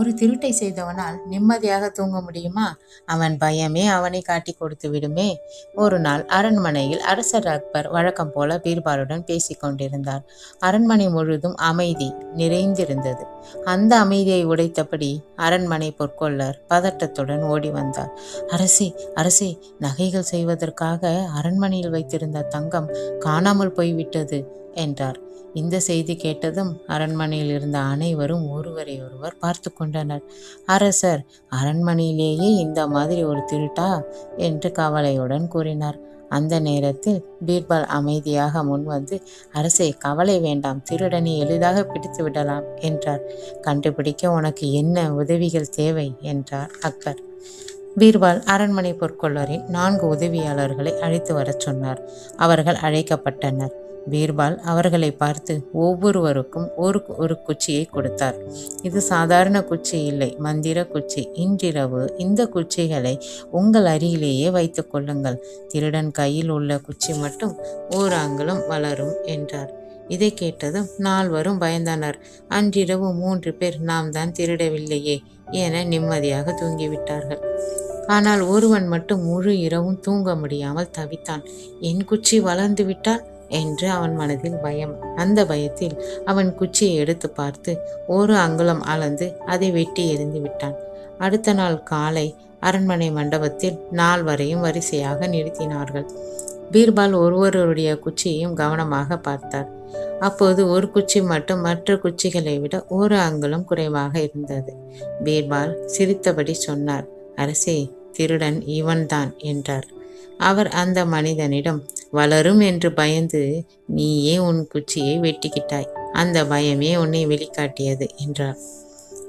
ஒரு திருட்டை செய்தவனால் நிம்மதியாக தூங்க முடியுமா? அவன் பயமே அவனை காட்டி கொடுத்து விடுமே. ஒரு நாள் அரண்மனையில் அரசர் அக்பர் வழக்கம் போல பீர்பாலுடன் பேசிக் கொண்டிருந்தார். அரண்மனை முழுதும் அமைதி நிறைந்திருந்தது. அந்த அமைதியை உடைத்தபடி அரண்மனை பொற்கொள்ளர் பதட்டத்துடன் ஓடி வந்தார். அரசே அரசே நகைகள் செய்வதற்காக அரண்மனையில் வைத்திருந்த தங்கம் காணாமல் போய்விட்டது என்றார். இந்த செய்தி கேட்டதும் அரண்மனையில் இருந்த அனைவரும் ஒருவரை ஒருவர் பார்த்து கொண்டனர். அரசர் அரண்மனையிலேயே இந்த மாதிரி ஒரு திருட்டா? என்று கவலையுடன் கூறினார். அந்த நேரத்தில் பீர்பால் அமைதியாக முன்வந்து அரசே கவலை வேண்டாம் திருடனை எளிதாக பிடித்து விடலாம் என்றார். கண்டுபிடிக்க உனக்கு என்ன உதவிகள் தேவை? என்றார் அக்பர். பீர்பால் அரண்மனை பொற்கொள்ளரின் நான்கு உதவியாளர்களை அழைத்து வரச் சொன்னார். அவர்கள் அழைக்கப்பட்டனர். பீர்பால் அவர்களை பார்த்து ஒவ்வொருவருக்கும் ஒரு ஒரு குச்சியை கொடுத்தார். இது சாதாரண குச்சி இல்லை மந்திர குச்சி. இன்றிரவு இந்த குச்சிகளை உங்கள் அருகிலேயே வைத்துக் கொள்ளுங்கள். திருடன் கையில் உள்ள குச்சி மட்டும் ஓராங்கிலும் வளரும் என்றார். இதை கேட்டதும் நால்வரும் பயந்தனர். அன்றிரவு மூன்று பேர் நாம் தான் திருடவில்லையே என நிம்மதியாக தூங்கிவிட்டார்கள். ஆனால் ஒருவன் மட்டும் முழு இரவும் தூங்க முடியாமல் தவித்தான். என் குச்சி வளர்ந்து விட்டால் என்று அவன் மனதில் பயம். அந்த பயத்தில் அவன் குச்சியை எடுத்து பார்த்து ஒரு அங்குலம் அளந்து அதை வெட்டி எறிந்து விட்டான். அடுத்த நாள் காலை அரண்மனை மண்டபத்தில் நால்வரையும் வரிசையாக நிறுத்தினார்கள். பீர்பால் ஒருவருடைய குச்சியையும் கவனமாக பார்த்தார். அப்போது ஒரு குச்சி மட்டும் மற்ற குச்சிகளை விட ஒரு அங்குலம் குறைவாக இருந்தது. பீர்பால் சிரித்தபடி சொன்னார் அரசே திருடன் இவன்தான் என்றார். அவர் அந்த மனிதனிடம் வளரும் என்று பயந்து நீயே உன் குச்சியை வெட்டிக்கிட்டாய். அந்த பயமே உன்னை வெளிக்காட்டியது என்றார்.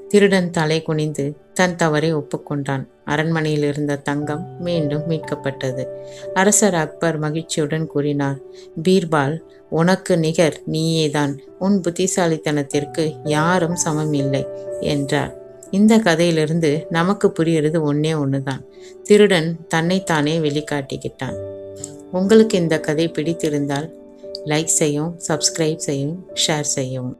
திருடன் தலை குனிந்து தன் தவறை ஒப்புக்கொண்டான். அரண்மனையில் இருந்த தங்கம் மீண்டும் மீட்கப்பட்டது. அரசர் அக்பர் மகிழ்ச்சியுடன் கூறினார் பீர்பால் உனக்கு நிகர் நீயேதான். உன் புத்திசாலித்தனத்திற்கு யாரும் சமம் இல்லை என்றார். இந்த கதையிலிருந்து நமக்கு புரிகிறது ஒன்று தான் திருடன் தன்னைத்தானே வெளிக்காட்டிக்கிட்டான். உங்களுக்கு இந்த கதை பிடித்திருந்தால் லைக் செய்யவும் சப்ஸ்கிரைப் செய்யவும் ஷேர் செய்யவும்.